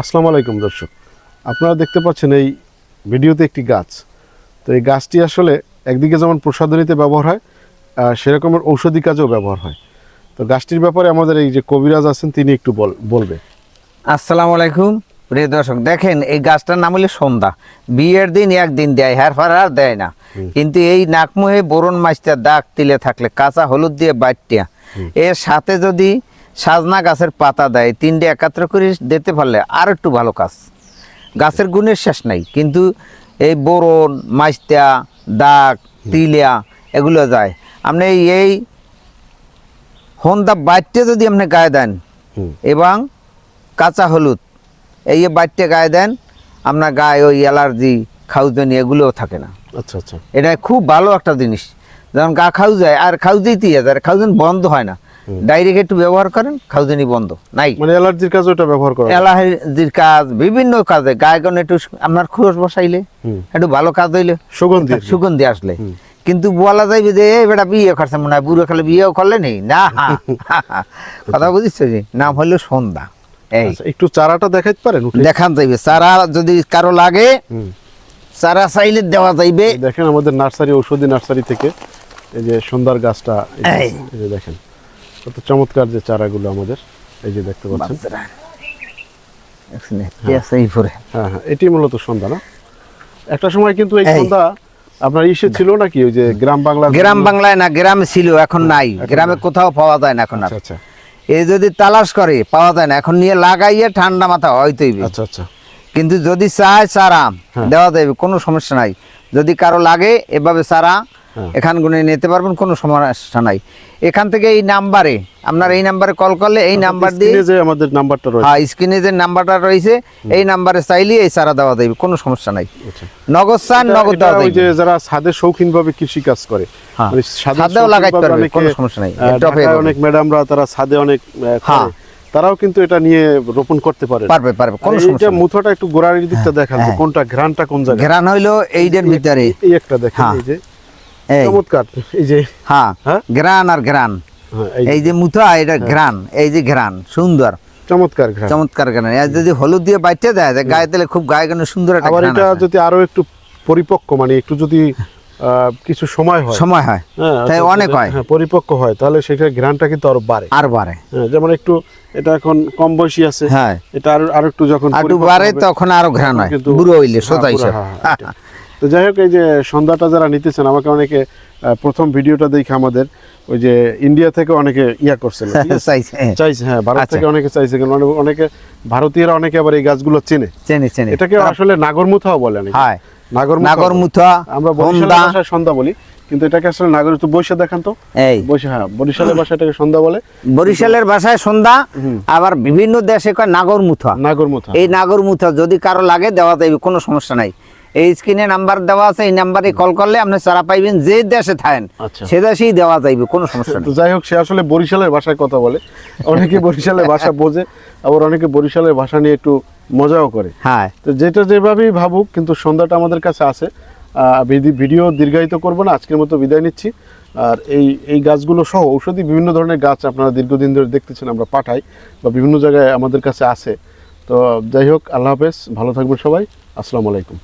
আসসালামু আলাইকুম দর্শক। আপনারা দেখতে পাচ্ছেন এই ভিডিওতে একটি গাছ। তো এই গাছটি আসলে একদিকে যেমন প্রসাধনীতে ব্যবহার হয় আর সেরকমের ঔষধি কাজেও ব্যবহার হয়। তো গাছটির ব্যাপারে আমাদের এই যে কবিরাজ আছেন তিনি একটু বল বলবে। আসসালামু আলাইকুম প্রিয় দর্শক। দেখেন এই গাছটার নাম হলো সন্ধ্যা। বিয়ের দিন একদিন দেয় হ্যার ফার আর দেয় না। কিন্তু এই নাকমুহে বোরন মাছটা দাগ তিলে থাকলে কাঁচা হলুদ দিয়ে বাটিয়া এর সাথে যদি সাজনা গাছের পাতা দেয় তিনটে একাত্র করে দিতে পারলে আর একটু ভালো কাজ। গাছের গুণের শেষ নাই কিন্তু এই বোরন মাইস্তা দাগ তিলিয়া এগুলো যায়। আপনি এই হন্দা বাইটে যদি আপনি গায়ে দেন এবং কাঁচা হলুদ এই বাইটে গায়ে দেন আপনার গায়ে ওই অ্যালার্জি খাউজনি এগুলোও থাকে না। আচ্ছা আচ্ছা। এটা খুব ভালো একটা জিনিস। যেমন গা খাউ যায় আর খাউজেইতেই আছে আর খাউজন বন্ধ হয় না। ডাইরেক্ট একটু ব্যবহার করেন খাউজনি বন্ধ নাই। মানে অ্যালার্জির কাজও এটা ব্যবহার করা হয়। অ্যালার্জির কাজ বিভিন্ন কাজে গায়ে গনে একটু আপনার খুশ বসাইলে একটু ভালো কাজ হইলে সুগন্ধি সুগন্ধি আসলে। কিন্তু বলা যাইবে যে এই বেটা বিয়ে করছে মনে হয় বুড়ো খালে বিয়েও করলে নেই? না। কথা বুঝিস জি নাম হলো সন্ধ্যা। এই। আচ্ছা, একটু চারাটা দেখাইতে পারেন দেখান যাইবে। চারা যদি কারও লাগে চারা চাইলে দেওয়া যাইবে। দেখেন আমাদের নার্সারি ঔষধি নার্সারি থেকে এই যে সুন্দর গাছটা যে-। এই। যে দেখেন। কত চমৎকার যে চারাগুলো আমাদের এই যে দেখতে পাচ্ছেন। পরে। হ্যাঁ। হ্যাঁ এটি মূলত সন্ধ্যা না? একটা সময় কিন্তু এই। সন্ধ্যা আপনার ইসে ছিল নাকি ওই যে গ্রাম বাংলা গ্রাম বাংলায় না গ্রামে ছিল এখন নাই। গ্রামে কোথাও পাওয়া যায় না এখন আচ্ছা আচ্ছা। এই যদি তালাশ করে পাওয়া যায় না। এখন নিয়ে লাগাইয়ে ঠান্ডা মাথা হয়তোই আচ্ছা আচ্ছা। কিন্তু যদি চায় চারা হ্যাঁ। দেওয়া যাবে কোনো সমস্যা নাই যদি কারও লাগে এভাবে চারা হ্যাঁ। এখান গুনে নিতে পারবেন কোনো সমস্যা নাই এখান থেকে এই নাম্বারে আপনার এই নাম্বারে কল করলে এই নাম্বার দিয়ে যে আমাদের নাম্বারটা রয়েছে হ্যাঁ স্ক্রিনে যে নাম্বারটা রয়েছে এই নাম্বারে চাইলে এই চারা দেওয়া যাবে কোনো সমস্যা নাই আচ্ছা নগদ চান নগদ দেওয়া যে যারা ছাদে শৌখিন ভাবে কৃষি কাজ করে হ্যাঁ। মানে ছাদে ছাদেও লাগাইতে পারবে, কোনো সমস্যা নাই। অনেক ম্যাডামরা তারা ছাদে অনেক হ্যাঁ। তারাও কিন্তু এটা নিয়ে রোপণ করতে পারে। পারবে পারবে কোনো সমস্যা নাই। একটু গোড়ার দিকটা দেখান তো হ্যাঁ। কোনটা ঘ্রাণটা কোন জায়গায়? ঘেরান হইল এইটার ভিতরে। এই একটা দেখেন হ্যাঁ। এই যে। এই। চমৎকার এই যে। হ্যাঁ হ্যাঁ? আর গ্রান হ্যাঁ, এই যে। মুথা এটা গ্রান এই যে গ্রান সুন্দর। চমৎকার ঘ্রাণ। চমৎকার আর যদি হলুদ দিয়ে বাইটে দেয় গায়ে দিলে খুব গায়ে গানে সুন্দর একটা আবার এটা যদি আরও একটু পরিপক্ক মানে একটু যদি কিছু সময় হয়। সময় হয়। হ্যাঁ, তাই অনেক হয়। হ্যাঁ, পরিপক্ক হয়। তাহলে সেখানে ঘ্রাণটা কিন্তু আরও বাড়ে। আর বাড়ে। হ্যাঁ, যেমন একটু এটা এখন কম বয়সী আছে। হ্যাঁ। এটা আর আর একটু যখন একটু বাড়ে তখন আরও ঘ্রাণ হয়। বুড়ো হইলে সোজা। তো যাই হোক এই যে সন্ধ্যাটা যারা নিতেছেন আমাকে অনেকে প্রথম ভিডিওটা দেখে আমাদের ওই যে ইন্ডিয়া থেকে অনেকে ইয়া করছিল চাইছে হ্যাঁ। ভারত আচ্ছা। থেকে অনেকে চাইছে অনেকে- অনেকে ভারতীয়রা অনেকে আবার এই গাছগুলো চেনে। চেনে চেনে। এটাকে আসলে নাগরমুথাও বলে হ্যাঁ। নাগরমুথা নাগর মুথা আমরা বরিশালের সন্ধ্যা বলি কিন্তু এটাকে আসলে নাগর একটু বৈশা দেখান তো। এই। বৈশা হ্যাঁ বরিশালের ভাষায় এটাকে সন্ধ্যা বলে। বরিশালের ভাষায় সন্ধ্যা আবার বিভিন্ন দেশে কয় নাগর মুথা নাগরমুথা এই নাগর মুথা যদি কারও লাগে দেওয়া যাবে কোনো সমস্যা নাই। এই স্ক্রিনে নাম্বার দেওয়া আছে এই নাম্বারে কল করলে আপনি চারা পাইবেন যে দেশে থাকেন আচ্ছা। সে দেশেই দেওয়া যাইবে কোনো সমস্যা নেই। যাই হোক সে আসলে বরিশালের ভাষায় কথা বলে। অনেকে বরিশালের ভাষা বোঝে আবার অনেকে বরিশালের ভাষা নিয়ে একটু মজাও করে। হ্যাঁ। তো যেটা যেভাবেই ভাবুক কিন্তু সন্ধ্যাটা আমাদের কাছে আছে। ভিডিও দীর্ঘায়িত করব না আজকের মতো বিদায় নিচ্ছি। আর এই এই গাছগুলো সহ ঔষধি বিভিন্ন ধরনের গাছ আপনারা দীর্ঘদিন ধরে দেখতেছেন আমরা পাঠাই বা বিভিন্ন জায়গায় আমাদের কাছে আছে। তো যাই হোক আল্লাহ হাফেজ ভালো থাকবেন সবাই। আসসালামু আলাইকুম।